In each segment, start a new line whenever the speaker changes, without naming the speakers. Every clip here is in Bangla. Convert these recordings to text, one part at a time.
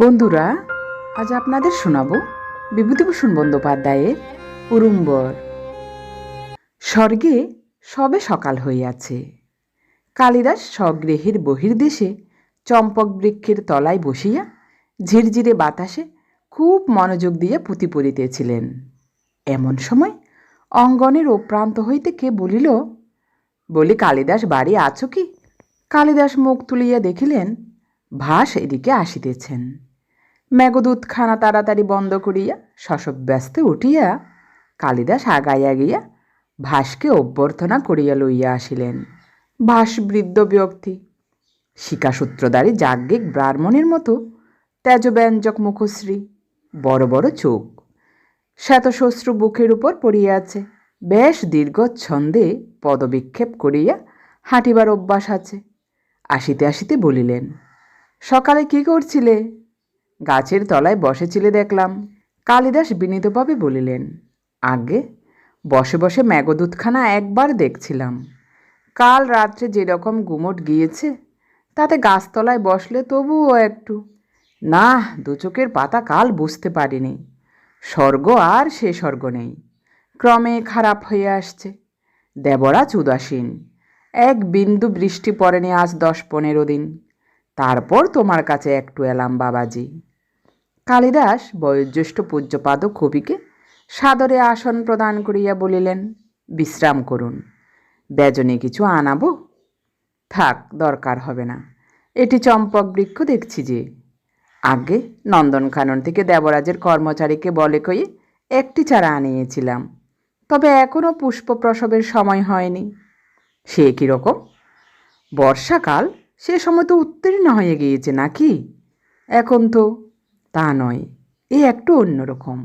বন্ধুরা, আজ আপনাদের শোনাবো বিভূতিভূষণ বন্দ্যোপাধ্যায়ের উরুম্বর। স্বর্গে সবে সকাল হইয়াছে। কালিদাস স্বগৃহের বহির্দেশে চম্পক বৃক্ষের তলায় বসিয়া ঝিরঝিরে বাতাসে খুব মনোযোগ দিয়া পুঁতি পড়িতেছিলেন। এমন সময় অঙ্গনের ও প্রান্ত হইতে কে বলিল, বলি কালিদাস বাড়ি আছো কি? কালিদাস মুখ তুলিয়া দেখিলেন ভাস এদিকে আসিতেছেন। মেঘদূতখানা তাড়াতাড়ি বন্ধ করিয়া শশব ব্যস্তে উঠিয়া কালিদাস আগাইয়া গিয়া ভাসকে অভ্যর্থনা করিয়া লইয়া আসিলেন। ভাস বৃদ্ধ ব্যক্তি শিকাসূত্রধারী যাজ্ঞিক ব্রাহ্মণের মতো, তেজব্যঞ্জক মুখশ্রী, বড় বড় চোখ। শ্বেতশস্ত্র বুকের উপর পড়িয়াছে বেশ দীর্ঘ ছন্দে পদবিক্ষেপ করিয়া হাঁটিবার অভ্যাস আছে। আসিতে আসিতে বলিলেন সকালে কি করছিলে? গাছের তলায় বসেছিলে দেখলাম। কালিদাস বিনীতভাবে বলিলেন আগে বসে বসে ম্যাগদূতখানা একবার দেখছিলাম। কাল রাত্রে যেরকম গুমট গিয়েছে, তাতে গাছতলায় বসলে তবুও একটু। না দু চোখের পাতা কাল বুঝতে পারিনি। স্বর্গ আর সে স্বর্গ নেই। ক্রমে খারাপ হয়ে আসছে। দেবরাজ উদাসীন। এক বিন্দু বৃষ্টি পড়েনি আজ দশ পনেরো দিন। তারপর তোমার কাছে একটু এলাম বাবাজি। কালিদাস বয়োজ্যেষ্ঠ পূজ্যপাদ কবিকে সাদরে আসন প্রদান করিয়া বলিলেন, বিশ্রাম করুন, বেজনে কিছু আনাবো? থাক, দরকার হবে না। এটি চম্পক বৃক্ষ দেখছি যে। আগে নন্দনকানন থেকে দেবরাজের কর্মচারীকে বলে কয়ে একটি চারা আনিয়েছিলাম, তবে এখনও পুষ্প প্রসবের সময় হয়নি। সে কীরকম বর্ষাকাল সে সময় তো উত্তীর্ণ হয়ে গিয়েছে নাকি? এখন তো তা নয়, এ একটু অন্যরকম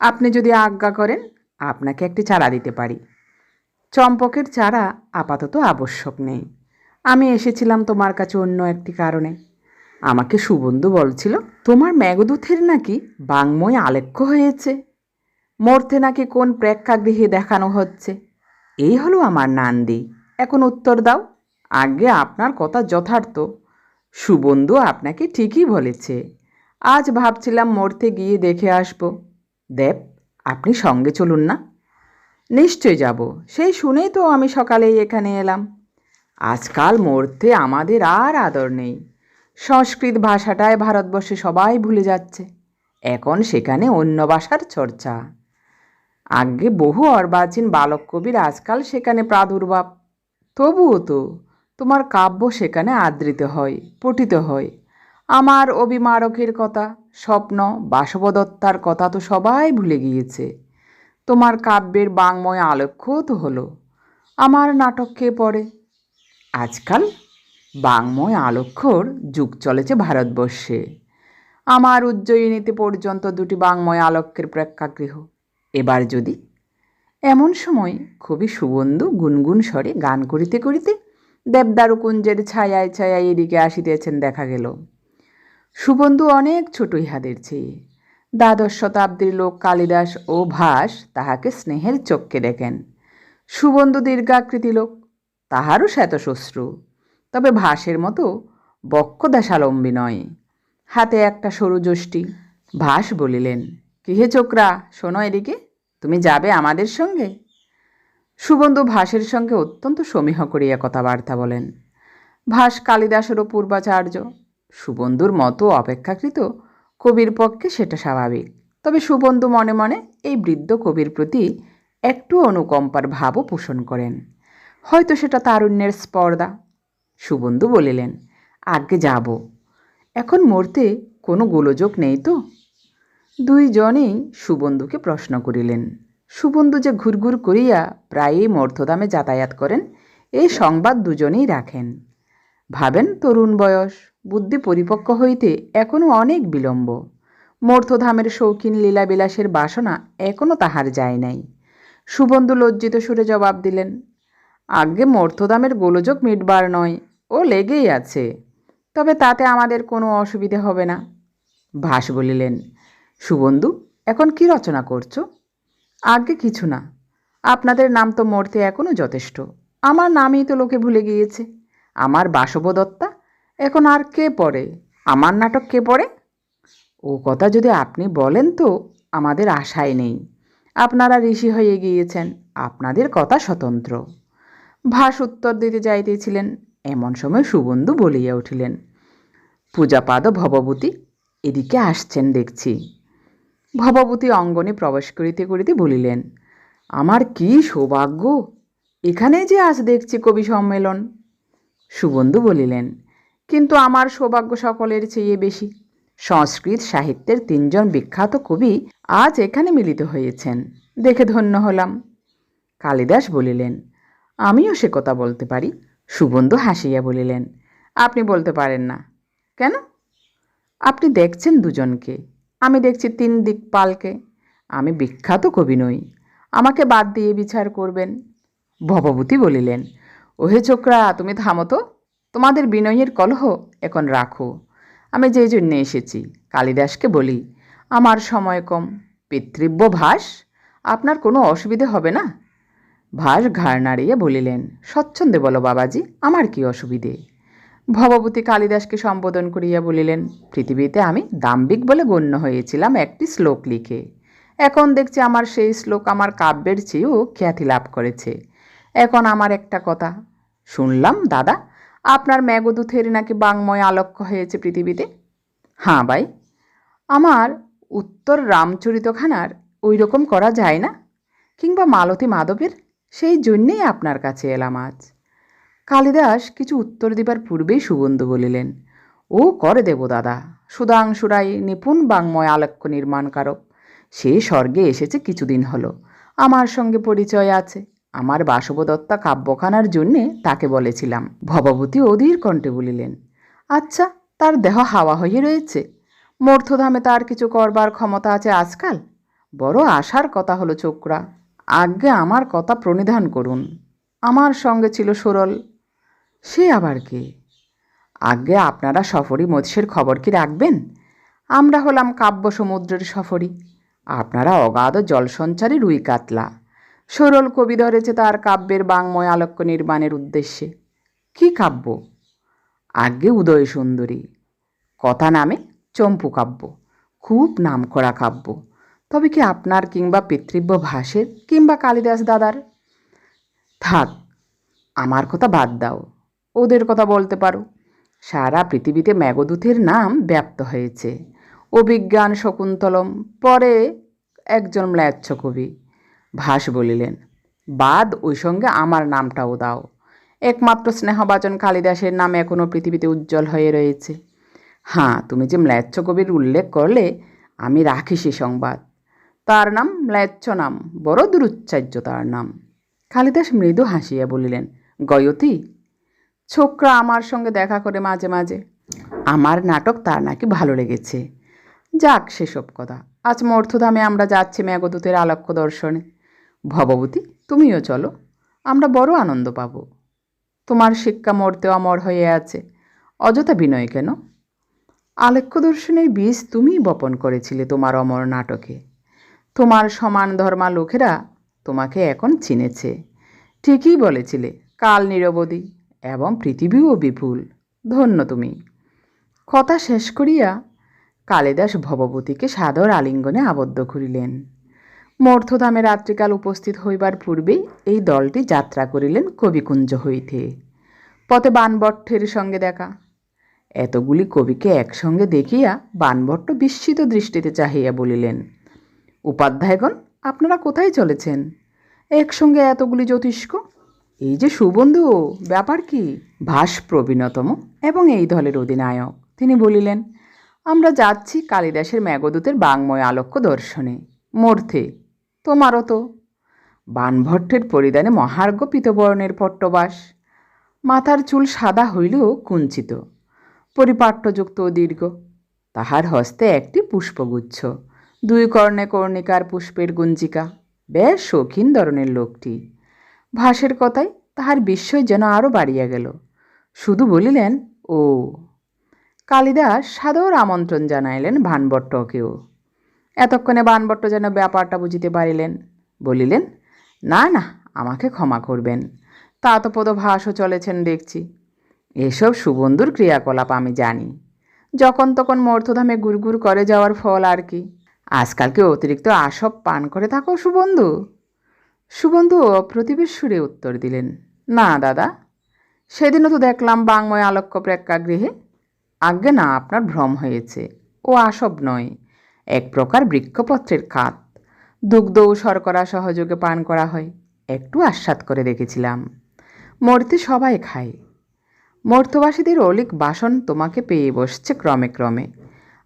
আপনি যদি আজ্ঞা করেন, আপনাকে একটি চারা দিতে পারি। চম্পকের চারা আপাতত আবশ্যক নেই। আমি এসেছিলাম তোমার কাছে অন্য একটি কারণে। আমাকে সুবন্ধু বলছিল, তোমার মেঘদূতের নাকি বাংময় আলেখ্য হয়েছে। মরতে নাকি কোন প্রেক্ষাগৃহে দেখানো হচ্ছে? এই হলো আমার নান্দি। এখন উত্তর দাও। আগে আপনার কথা যথার্থ। সুবন্ধু আপনাকে ঠিকই বলেছে। আজ ভাবছিলাম মরতে গিয়ে দেখে আসব। দেব, আপনি সঙ্গে চলুন না। নিশ্চয় যাব। সেই শুনেই তো আমি সকালেই এখানে এলাম। আজকাল মরতে আমাদের আর আদর নেই। সংস্কৃত ভাষাটায় ভারতবর্ষে সবাই ভুলে যাচ্ছে। এখন সেখানে অন্য ভাষার চর্চা। আগে বহু অর্বাচীন বালক কবির আজকাল সেখানে প্রাদুর্ভাব। তবুও তো তোমার কাব্য সেখানে আদৃত হয়, পঠিত হয়। আমার অভিমারকের কথা, স্বপ্ন, বাসবদত্তার কথা তো সবাই ভুলে গিয়েছে। তোমার কাব্যের বাংময় আলক্ষ্যও তো হলো, আমার নাটক কে পড়ে। আজকাল বাংময় আলক্ষ্যর যুগ চলেছে ভারতবর্ষে। আমার উজ্জয়িনীতে পর্যন্ত দুটি বাংময় আলক্ষ্যের প্রেক্ষাগৃহ। এবার যদি এমন সময় খুবই সুবন্ধু গুনগুন স্বরে গান করিতে করিতে দেবদারু কুঞ্জের ছায়ায় ছায়ায় এদিকে আসিতেছেন, দেখা গেল। সুবন্ধু অনেক ছোট ইহাদের চেয়ে। দ্বাদশ শতাব্দীর লোক কালিদাস ও ভাস তাহাকে স্নেহের চোখকে দেখেন। সুবন্ধু দীর্ঘাকৃতি লোক, তাহারও শ্বেতশ্মশ্রু তবে ভাসের মতো বক্ষদাসালম্বী নয়। হাতে একটা সরু যষ্টি, ভাস বলিলেন কিহে চোকরা, শোনো এদিকে, তুমি যাবে আমাদের সঙ্গে? সুবন্ধু ভাসের সঙ্গে অত্যন্ত সমীহ করিয়া কথাবার্তা বলেন। ভাস কালিদাসেরও পূর্বাচার্য। সুবন্ধুর মতো অপেক্ষাকৃত কবির পক্ষে সেটা স্বাভাবিক। তবে সুবন্ধু মনে মনে এই বৃদ্ধ কবির প্রতি একটু অনুকম্পার ভাবও পোষণ করেন। হয়তো সেটা তারুণ্যের স্পর্ধা। সুবন্ধু বলিলেন, আগে যাব। এখন মরতে কোনো গোলযোগ নেই তো? দুইজনেই সুবন্ধুকে প্রশ্ন করিলেন। সুবন্ধু যে ঘুরঘুর করিয়া প্রায়ই মর্থধামে যাতায়াত করেন, এই সংবাদ দুজনেই রাখেন। ভাবেন তরুণ বয়স, বুদ্ধি পরিপক্ক হইতে এখনও অনেক বিলম্ব। মর্থধামের শৌখিন লীলাবিলাসের বাসনা এখনও তাহার যায় নাই। সুবন্ধু লজ্জিত সুরে জবাব দিলেন আগে মর্থধামের গোলযোগ মিটবার নয়, ও লেগেই আছে। তবে তাতে আমাদের কোনো অসুবিধে হবে না। ভাস বলিলেন, সুবন্ধু, এখন কি রচনা করছ? আগে কিছু না। আপনাদের নাম তো মরতে এখনও যথেষ্ট। আমার নামই তো লোকে ভুলে গিয়েছে। আমার বাসবদত্তা? এখন আর কে পড়ে? আমার নাটক কে পড়ে? ও কথা যদি আপনি বলেন তো আমাদের আশায় নেই। আপনারা ঋষি হয়ে গিয়েছেন, আপনাদের কথা স্বতন্ত্র। ভাস উত্তর দিতে যাইতেছিলেন, এমন সময় সুবন্ধু বলিয়া উঠিলেন, পূজাপাদ ও ভবভূতি, এদিকে আসছেন দেখছি। ভবভূতি অঙ্গনে প্রবেশ করিতে করিতে বলিলেন, আমার কি সৌভাগ্য? এখানে যে আজ দেখছি কবি সম্মেলন। সুবন্ধু বলিলেন, কিন্তু আমার সৌভাগ্য সকলের চেয়ে বেশি। সংস্কৃত সাহিত্যের তিনজন বিখ্যাত কবি আজ এখানে মিলিত হয়েছেন। দেখে ধন্য হলাম। কালিদাস বলিলেন, আমিও সে কথা বলতে পারি? সুবন্ধু হাসিয়া বলিলেন, আপনি বলতে পারেন না। কেন? আপনি দেখছেন দুজনকে। আমি দেখছি তিন দিক পালকে। আমি বিখ্যাত কবি নই। আমাকে বাদ দিয়ে বিচার করবেন। ভবভূতি বলিলেন, ওহে ছোকরা, তুমি থামো তো। তোমাদের বিনয়ের কলহ এখন রাখো। আমি যেই জন্য এসেছি, কালিদাসকে বলি, আমার সময় কম, পিতৃব্য ভাস, আপনার কোনো অসুবিধে হবে না? ভাস ঘাড় নাড়িয়ে বলিলেন, স্বচ্ছন্দে বলো বাবাজি, আমার কি অসুবিধে? ভবভূতি কালিদাসকে সম্বোধন করিয়া বলিলেন, পৃথিবীতে আমি দাম্বিক বলে গণ্য হয়েছিলাম একটি শ্লোক লিখে। এখন দেখছি আমার সেই শ্লোক আমার কাব্যের চেয়েও খ্যাতি লাভ করেছে। এখন আমার একটা কথা। শুনলাম, দাদা, আপনার মেঘদূতের নাকি বাংময় আলক্ষ্য হয়েছে পৃথিবীতে? হ্যাঁ ভাই। আমার উত্তর রামচরিতখানার ওই রকম করা যায় না। কিংবা মালতী মাধবের, সেই জন্যেই আপনার কাছে এলাম আজ। কালিদাস কিছু উত্তর দিবার পূর্বেই সুবন্ধু বলিলেন, ও করে দেব দাদা সুধাংশু রায় নিপুণ বাংময় আলক্ষ্য নির্মাণকারক সে স্বর্গে এসেছে কিছুদিন হলো। আমার সঙ্গে পরিচয় আছে। আমার বাসবদত্তা কাব্যখানার জন্যে তাকে বলেছিলাম। ভবভূতি অধীর কণ্ঠে বলিলেন আচ্ছা তার দেহ হাওয়া হয়ে রয়েছে। মর্থধামে তার কিছু করবার ক্ষমতা আছে আজকাল? বড় আশার কথা হলো চোকরা আজ্ঞে আমার কথা প্রণিধান করুন। আমার সঙ্গে ছিল সরল সে আবার কে? আজ্ঞে আপনারা সফরী মৎস্যের খবর কি রাখবেন? আমরা হলাম কাব্য সমুদ্রের সফরী। আপনারা অগাধ জলসঞ্চারী রুই কাতলা। সরল কবি ধরেছে তার কাব্যের বাংময় আলোক্য নির্মাণের উদ্দেশ্যে। কি কাব্য? আজ্ঞে উদয় সুন্দরী। কথা নামে চম্পু কাব্য। খুব নামকরা কাব্য। তবে কি আপনার কিংবা পিতৃব্য ভাসের কিংবা কালিদাস দাদার? থাক, আমার কথা বাদ দাও। ওদের কথা বলতে পারো। সারা পৃথিবীতে মেঘদূতের নাম ব্যাপ্ত হয়েছে। অভিজ্ঞান শকুন্তলম, পরে একজন ম্লেচ্ছ কবি ভাস বলিলেন, বাদ, ওই সঙ্গে আমার নামটাও দাও। একমাত্র স্নেহবাচন কালিদাসের নাম এখনও পৃথিবীতে উজ্জ্বল হয়ে রয়েছে। হ্যাঁ তুমি যে ম্লেচ্ছ কবির উল্লেখ করলে, আমি রাখি সে সংবাদ। তার নাম ম্লেচ্ছ নাম বড় দুরুচ্চার্য তার নাম। কালিদাস মৃদু হাসিয়া বলিলেন, গয়তী ছোকরা আমার সঙ্গে দেখা করে মাঝে মাঝে। আমার নাটক তার নাকি ভালো লেগেছে। যাক সেসব কথা। আজ মর্থধামে আমরা যাচ্ছি মেঘদূতের আলক্ষ্য দর্শনে। ভবভূতি, তুমিও চলো। আমরা বড় আনন্দ পাব। তোমার শিক্ষা মরতে অমর হয়ে আছে। অযথা বিনয় কেন? আলেখ্য দর্শনের বীজ তুমিই বপন করেছিলে তোমার অমর নাটকে। তোমার সমান ধর্মা লোকেরা তোমাকে এখন চিনেছে। ঠিকই বলেছিলে, কাল নিরবধি এবং পৃথিবীও বিপুল। ধন্য তুমি। কথা শেষ করিয়া কালিদাস ভবভূতিকে সাদর আলিঙ্গনে আবদ্ধ করিলেন। মর্থধামে রাত্রিকাল উপস্থিত হইবার পূর্বেই এই দলটি যাত্রা করিলেন কবিকুঞ্জ হইতে। পথে বানবট্টের সঙ্গে দেখা। এতগুলি কবিকে একসঙ্গে দেখিয়া বানভট্ট বিস্মিত দৃষ্টিতে চাহিয়া বলিলেন, উপাধ্যায়গণ, আপনারা কোথায় চলেছেন? একসঙ্গে এতগুলি জ্যোতিষ্ক এই যে সুবন্ধু, ব্যাপার কি? ভাস প্রবীণতম এবং এই দলের অধিনায়ক। তিনি বলিলেন, আমরা যাচ্ছি কালিদাসের মেঘদূতের বাংময় আলোক্য দর্শনে। মর্থে, তোমারও তো। বানভট্টের পরিধানে মহার্ঘ পিতবর্ণের পট্টবাস। মাথার চুল সাদা হইলেও কুঞ্চিত। পরিপাট্যযুক্ত ও দীর্ঘ। তাহার হস্তে একটি পুষ্পগুচ্ছ। দুই কর্ণে কর্ণিকার পুষ্পের গুঞ্জিকা। বেশ শৌখিন ধরনের লোকটি। ভাসের কথায় তাহার বিস্ময় যেন আরও বাড়িয়া গেল। শুধু বলিলেন, ও। কালিদাস সাদর আমন্ত্রণ জানাইলেন ভানবট্টকেও এতক্ষণে বানভট্ট যেন ব্যাপারটা বুঝিতে পারিলেন। বলিলেন, না না, আমাকে ক্ষমা করবেন। তা তো পদ ভাসও চলেছেন দেখছি। এসব সুবন্ধুর ক্রিয়াকলাপ আমি জানি। যখন তখন মর্থধামে গুড়গুড় করে যাওয়ার ফল আর কি। আজকালকে অতিরিক্ত আসব পান করে থাকো সুবন্ধু? সুবন্ধু অপ্রতিবেশ সুরে উত্তর দিলেন, না, দাদা। সেদিনও তো দেখলাম বাংময় আলোক্য প্রেক্ষাগৃহে আজ্ঞে না, আপনার ভ্রম হয়েছে। ও আসব নয়। এক প্রকার বৃক্ষপত্রের খাত। দুগ্ধ ও শর্করা সহযোগে পান করা হয়। একটু আস্বাদ করে দেখেছিলাম। মর্তে সবাই খায়। মর্তবাসীদের অলিক বাসন তোমাকে পেয়ে বসছে ক্রমে ক্রমে।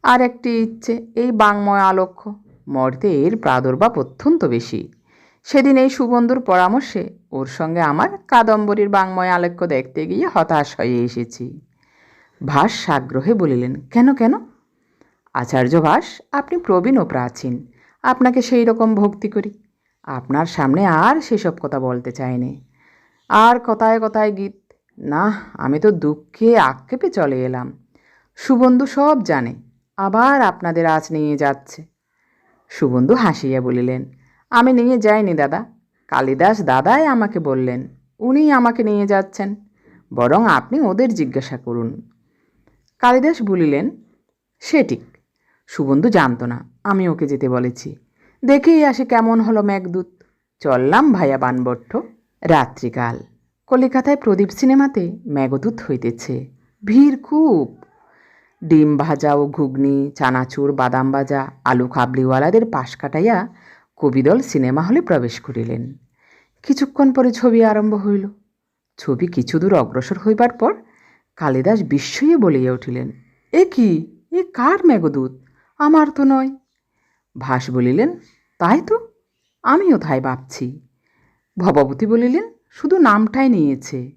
আর একটি ইচ্ছে, এই বাংময় আলক্ষ্য। মর্তে এর প্রাদুর্ভাব অত্যন্ত বেশি। সেদিন এই সুবন্ধুর পরামর্শে ওর সঙ্গে আমার কাদম্বরীর বাংময় আলেখ্য দেখতে গিয়ে হতাশ হয়ে এসেছি। ভাস সাগ্রহে বলিলেন, কেন কেন? আচার্য ভাস, আপনি প্রবীণ ও প্রাচীন। আপনাকে সেই রকম ভক্তি করি। আপনার সামনে আর সেসব কথা বলতে চাইনি আর কথায় কথায় গীত না আমি তো দুঃখে আক্ষেপে চলে এলাম। সুবন্ধু সব জানে, আবার আপনাদের আজ নিয়ে যাচ্ছে। সুবন্ধু হাসিয়া বলিলেন আমি নিয়ে যাইনি দাদা। কালিদাস দাদাই আমাকে বললেন, উনি আমাকে নিয়ে যাচ্ছেন, বরং আপনি ওদের জিজ্ঞাসা করুন। কালিদাস বলিলেন, সে ঠিক সুবন্ধু জানতো না, আমি ওকে যেতে বলেছি। দেখেই আসি কেমন হলো মেঘদূত। চললাম ভাইয়া বানবট্ট, রাত্রিকাল। কলিকাতায় প্রদীপ সিনেমাতে মেঘদূত হইতেছে। ভিড় খুব। ডিম ভাজা ও ঘুগনি, চানাচুর, বাদাম ভাজা, আলু কাবলিওয়ালাদের পাশ কাটাইয়া কবিদল সিনেমা হলে প্রবেশ করিলেন। কিছুক্ষণ পরে ছবি আরম্ভ হইল। ছবি কিছু দূর অগ্রসর হইবার পর কালিদাস বিস্ময়ে বলিয়া উঠিলেন, এ কি? এ কার মেঘদূত? আমার তো নয়। ভাস বলিলেন, তাই তো, আমিও তাই ভাবছি। ভবভূতি বলিলেন, শুধু নামটাই নিয়েছে।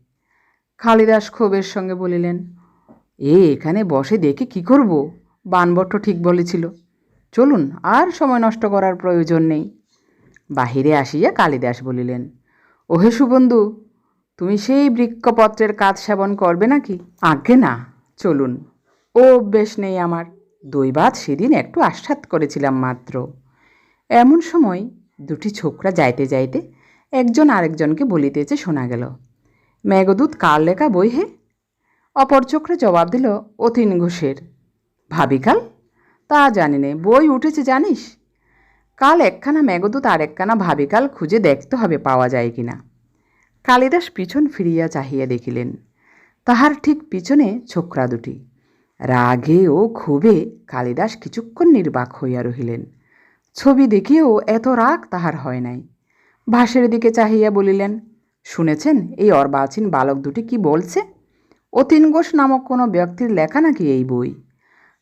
কালিদাস ক্ষোভের সঙ্গে বলিলেন, এ, এখানে বসে দেখে কি করব? বানবট্ট ঠিক বলেছিল। চলুন, আর সময় নষ্ট করার প্রয়োজন নেই। বাহিরে আসিয়া কালিদাস বলিলেন, ওহে সুবন্ধু, তুমি সেই বৃক্ষপত্রের কাজ সেবন করবে নাকি? আজ্ঞে না, চলুন, ও অভ্যেস নেই আমার। দৈবাত সেদিন একটু আস্বাদ করেছিলাম মাত্র। এমন সময় দুটি ছোকরা যাইতে যাইতে একজন আরেকজনকে বলিতেছে শোনা গেল, মেঘদূত কার লেখা বই হে? অপর চোখরা জবাব দিল, অতীন ঘোষের। ভাবিকাল তা জানি নে, বই উঠেছে জানিস? কাল একখানা মেঘদূত আর একখানা ভাবিকাল খুঁজে দেখতে হবে পাওয়া যায় কিনা কালিদাস পিছন ফিরিয়া চাহিয়া দেখিলেন, তাহার ঠিক পিছনে ছোকরা দুটি। রাগে ও ক্ষোভে কালিদাস কিছুক্ষণ নির্বাক হইয়া রহিলেন। ছবি দেখিয়েও এত রাগ তাহার হয় নাই। ভাসের দিকে চাহিয়া বলিলেন, শুনেছেন এই অর্বাচীন বালক দুটি কি বলছে? অতীন ঘোষ নামক কোনো ব্যক্তির লেখা নাকি এই বই?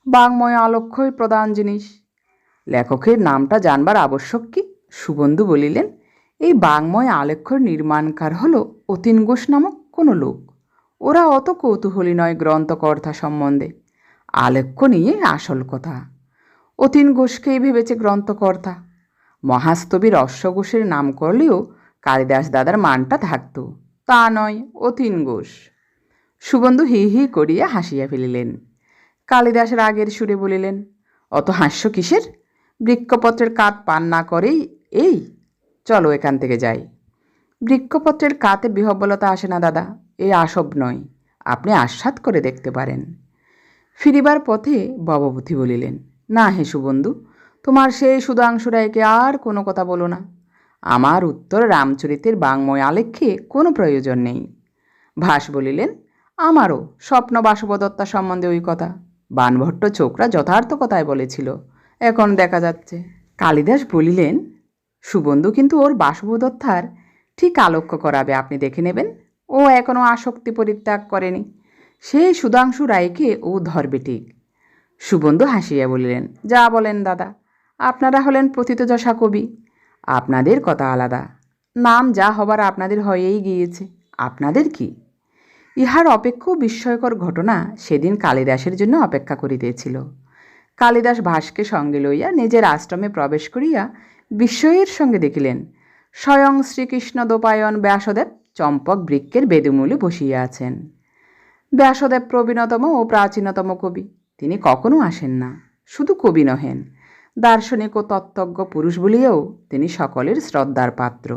বাংময় আলক্ষ্যই প্রধান জিনিস। লেখকের নামটা জানবার আবশ্যক কি? সুবন্ধু বলিলেন, এই বাংময় আলেখ্যর নির্মাণকার হল অতীন ঘোষ নামক কোনো লোক। ওরা অত কৌতূহলী নয় গ্রন্থকর্তা সম্বন্ধে। আলেখ্য নিয়ে আসল কথা। অতীন ঘোষকেই ভেবেছে গ্রন্থকর্তা। মহাস্তবীর অশ্ব ঘোষের নাম করলেও কালিদাস দাদার মানটা থাকত। তা নয়, অতীন ঘোষ। সুবন্ধু হি হি করিয়া হাসিয়া ফেলিলেন। কালিদাস রাগের সুরে বলিলেন, অত হাস্য কিসের? বৃক্ষপত্রের কাত পান না করেই এই? চলো এখান থেকে যাই। বৃক্ষপত্রের কাতে বিহব্বলতা আসে না দাদা, এ আসব নয়, আপনি আস্বাদ করে দেখতে পারেন। ফিরিবার পথে ভবভূতি বলিলেন, না হে সুবন্ধু, তোমার সেই সুধাংশু রায়কে আর কোনো কথা বলো না। আমার উত্তর রামচরিতের বাংময় আলেখ্যে কোনো প্রয়োজন নেই। ভাস বলিলেন, আমারও স্বপ্ন বাসবদত্তা সম্বন্ধে ওই কথা। বানভট্ট চোকরা যথার্থ কথায় বলেছিল। এখন দেখা যাচ্ছে। কালিদাস বলিলেন, সুবন্ধু কিন্তু ওর বাসবদত্তার ঠিক আলোক্য করাবে, আপনি দেখে নেবেন। ও এখনও আসক্তি পরিত্যাগ করেনি। সেই সুধাংশু রায়কে ও ধরবে ঠিক সুবন্ধু হাসিয়া বলিলেন, যা বলেন দাদা, আপনারা হলেন প্রথিতযশা কবি। আপনাদের কথা আলাদা। নাম যা হবার আপনাদের হয়েই গিয়েছে। আপনাদের কি? ইহার অপেক্ষাও বিস্ময়কর ঘটনা সেদিন কালিদাসের জন্য অপেক্ষা করিতেছিল। কালিদাস ভাসকে সঙ্গে লইয়া নিজের আশ্রমে প্রবেশ করিয়া বিস্ময়ের সঙ্গে দেখিলেন, স্বয়ং শ্রীকৃষ্ণ দোপায়ন ব্যাসদেব চম্পক বৃক্ষের বেদুমূলে বসিয়া আছেন। ব্যাসদেব প্রবীণতম ও প্রাচীনতম কবি, তিনি কখনো আসেন না, শুধু কবি নহেন, দার্শনিক ও তত্ত্বজ্ঞ পুরুষ বলিয়াও তিনি সকলের শ্রদ্ধার পাত্র।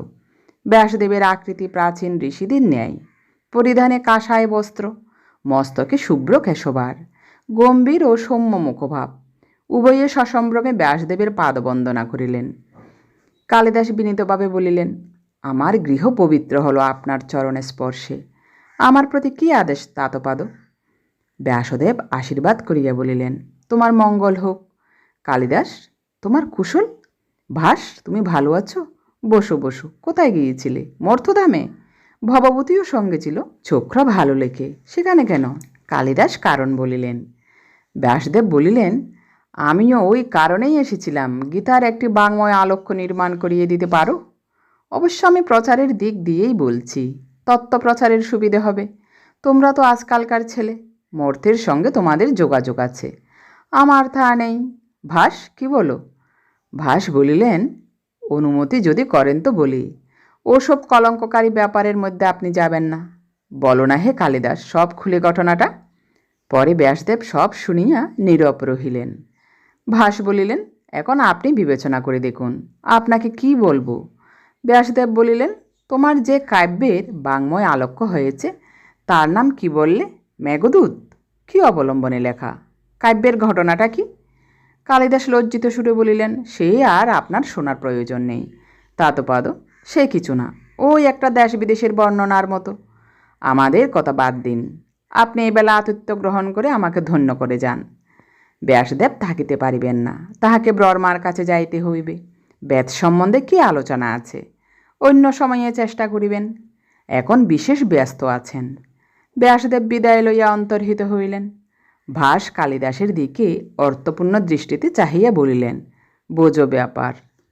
ব্যাসদেবের আকৃতি প্রাচীন ঋষিদের ন্যায়। পরিধানে কাঁসায় বস্ত্র, মস্তকে শুভ্র কেশবার, গম্ভীর ও সৌম্য মুখভাব। উভয়ে সসম্ভ্রমে ব্যাসদেবের পাদবন্দনা করিলেন। কালিদাস বিনীতভাবে বলিলেন, আমার গৃহ পবিত্র হলো আপনার চরণে স্পর্শে। আমার প্রতি কী আদেশ তাতপাদ? ব্যাসদেব আশীর্বাদ করিয়া বলিলেন, তোমার মঙ্গল হোক। কালিদাস, তোমার কুশল? ভাস, তুমি ভালো আছো? বসো বসো। কোথায় গিয়েছিলে? মর্থধামে ভববতীও সঙ্গে ছিল। ছোকরা ভালো লেখে। সেখানে কেন? কালিদাস কারণ বলিলেন। ব্যাসদেব বলিলেন, আমিও ওই কারণেই এসেছিলাম। গীতার একটি বাংময় আলক্ষ্য নির্মাণ করিয়ে দিতে পারো? অবশ্য আমি প্রচারের দিক দিয়েই বলছি। তত্ত্ব প্রচারের সুবিধে হবে। তোমরা তো আজকালকার ছেলে। মর্থের সঙ্গে তোমাদের যোগাযোগ আছে। আমার তা নেই। ভাস, কি বলো? ভাস বলিলেন, অনুমতি যদি করেন তো বলি। ওসব কলঙ্ককারী ব্যাপারের মধ্যে আপনি যাবেন না। বলো না হে কালিদাস, সব খুলে ঘটনাটা? পরে ব্যাসদেব সব শুনিয়া নীরব রহিলেন। ভাস বলিলেন, এখন আপনি বিবেচনা করে দেখুন, আপনাকে কি বলব? ব্যাসদেব বলিলেন, তোমার যে কাব্যের বাংময় আলক্ষ্য হয়েছে, তার নাম কি বললে? মেঘদূত? কি অবলম্বনে লেখা? কাব্যের ঘটনাটা কি? কালিদাস লজ্জিত সুরে বলিলেন, সে আর আপনার শোনার প্রয়োজন নেই। তা তাতপাদ সে কিছু না। ওই একটা দেশ বিদেশের বর্ণনার মতো। আমাদের কথা বাদ দিন। আপনি এবেলা আতিথ্য গ্রহণ করে আমাকে ধন্য করে যান। ব্যাসদেব থাকিতে পারিবেন না। তাহাকে ব্রহ্মার কাছে যাইতে হইবে। বেদ সম্বন্ধে কি আলোচনা আছে? অন্য সময়ে চেষ্টা করিবেন। এখন বিশেষ ব্যস্ত আছেন। ব্যাসদেব বিদায় লইয়া অন্তর্হিত হইলেন। ভাস কালিদাসের দিকে অর্থপূর্ণ দৃষ্টিতে চাহিয়া বলিলেন, বোঝো ব্যাপার